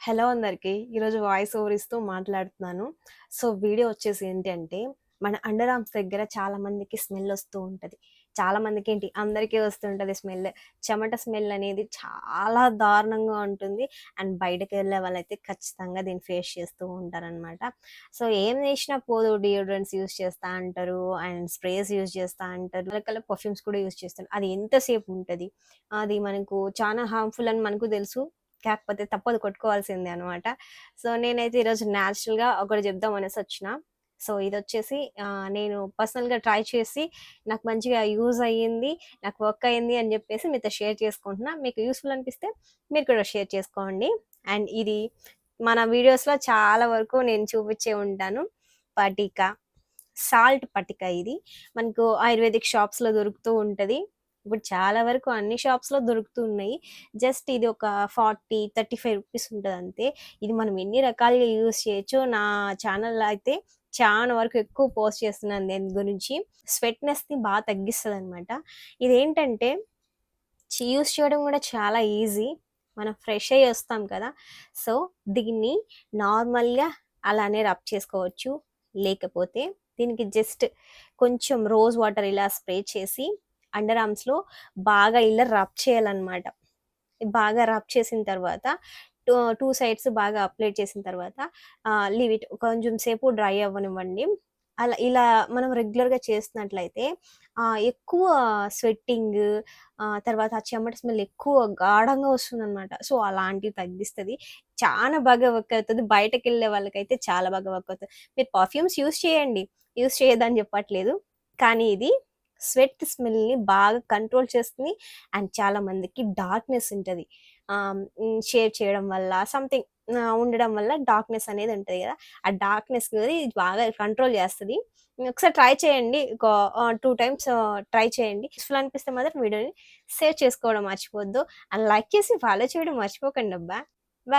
Hello అందరికీ. ఈరోజు voice over ఇస్తూ మాట్లాడుతున్నాను. సో వీడియో వచ్చేసి ఏంటంటే మన అండర్ ఆర్మ్స్ దగ్గర చాలా మందికి స్మెల్ వస్తూ ఉంటుంది. చాలా మందికి ఏంటి అందరికీ వస్తుంటుంది స్మెల్. చెమట స్మెల్ అనేది చాలా దారుణంగా ఉంటుంది. అండ్ బయటకు వెళ్ళే వాళ్ళైతే ఖచ్చితంగా దీన్ని ఫేస్ చేస్తూ ఉంటారనమాట సో ఏం చేసినా పోదు డియోడ్రెంట్స్ యూస్ చేస్తా అంటారు. అండ్ స్ప్రేస్ యూస్ చేస్తా అంటారు. రకరకాల పర్ఫ్యూమ్స్ కూడా యూస్ చేస్తారు. అది ఎంతసేపు ఉంటుంది? అది మనకు చాలా హార్మ్ఫుల్ అని మనకు తెలుసు. కాకపోతే తప్పదు కొట్టుకోవాల్సిందే అనమాట సో నేనైతే ఈరోజు న్యాచురల్గా ఒకటి చెప్దాం అనేసి వచ్చిన. సో ఇది వచ్చేసి నేను పర్సనల్గా ట్రై చేసి నాకు మంచిగా యూజ్ అయ్యింది నాకు వర్క్ అయ్యింది అని చెప్పేసి మీతో షేర్ చేసుకుంటున్నా. మీకు యూస్ఫుల్ అనిపిస్తే మీరు కూడా షేర్ చేసుకోండి. అండ్ ఇది మన వీడియోస్లో చాలా వరకు నేను చూపించే ఉంటాను. పటిక సాల్ట్ పటిక ఇది. మనకు ఆయుర్వేదిక్ షాప్స్లో దొరుకుతూ ఉంటుంది. ఇప్పుడు చాలా వరకు అన్ని షాప్స్లో దొరుకుతున్నాయి. జస్ట్ ఇది ఒక ఫార్టీ థర్టీ ఫైవ్ రూపీస్ ఉంటుంది అంతే. ఇది మనం ఎన్ని రకాలుగా యూస్ చేయొచ్చు నా ఛానల్లో అయితే చాలా వరకు ఎక్కువ పోస్ట్ చేస్తున్నాను దీని గురించి. స్వెట్నెస్ని బాగా తగ్గిస్తుంది అనమాట ఇదేంటంటే యూస్ చేయడం కూడా చాలా ఈజీ. మనం ఫ్రెష్ అయ్యి వస్తాం కదా. సో దీన్ని నార్మల్గా అలానే రబ్ చేసుకోవచ్చు. లేకపోతే దీనికి జస్ట్ కొంచెం రోజ్ వాటర్ ఇలా స్ప్రే చేసి అండర్ ఆర్మ్స్లో బాగా ఇలా రబ్ చేయాలన్నమాట. బాగా రబ్ చేసిన తర్వాత టూ టూ సైడ్స్ బాగా అప్లై చేసిన తర్వాత లీవ్ ఇట్ కొంచెం సేపు డ్రై అవ్వనివ్వండి. అలా ఇలా మనం రెగ్యులర్గా చేస్తున్నట్లయితే ఎక్కువ స్వెట్టింగ్ తర్వాత ఆ చెమట స్మెల్ ఎక్కువ గాఢంగా వస్తుందన్నమాట. సో అలాంటివి తగ్గిస్తుంది. చాలా బాగా వర్క్ అవుతుంది. బయటకు వెళ్ళే వాళ్ళకైతే చాలా బాగా వర్క్ అవుతుంది. మీరు పర్ఫ్యూమ్స్ యూస్ చేయండి. యూస్ చేయదని చెప్పట్లేదు. కానీ ఇది స్వెట్ స్మెల్ని బాగా కంట్రోల్ చేస్తుంది. అండ్ చాలా మందికి డార్క్నెస్ ఉంటుంది. షేవ్ చేయడం వల్ల సంథింగ్ ఉండడం వల్ల డార్క్నెస్ అనేది ఉంటుంది కదా. ఆ డార్క్నెస్ ఇది బాగా కంట్రోల్ చేస్తుంది. ఒకసారి ట్రై చేయండి. ఒక టూ టైమ్స్ ట్రై చేయండి. యూస్ఫుల్ అనిపిస్తే మాత్రం వీడియోని సేవ్ చేసుకోవడం మర్చిపోవద్దు. అండ్ లైక్ చేసి ఫాలో చేయడం మర్చిపోకండి అబ్బా.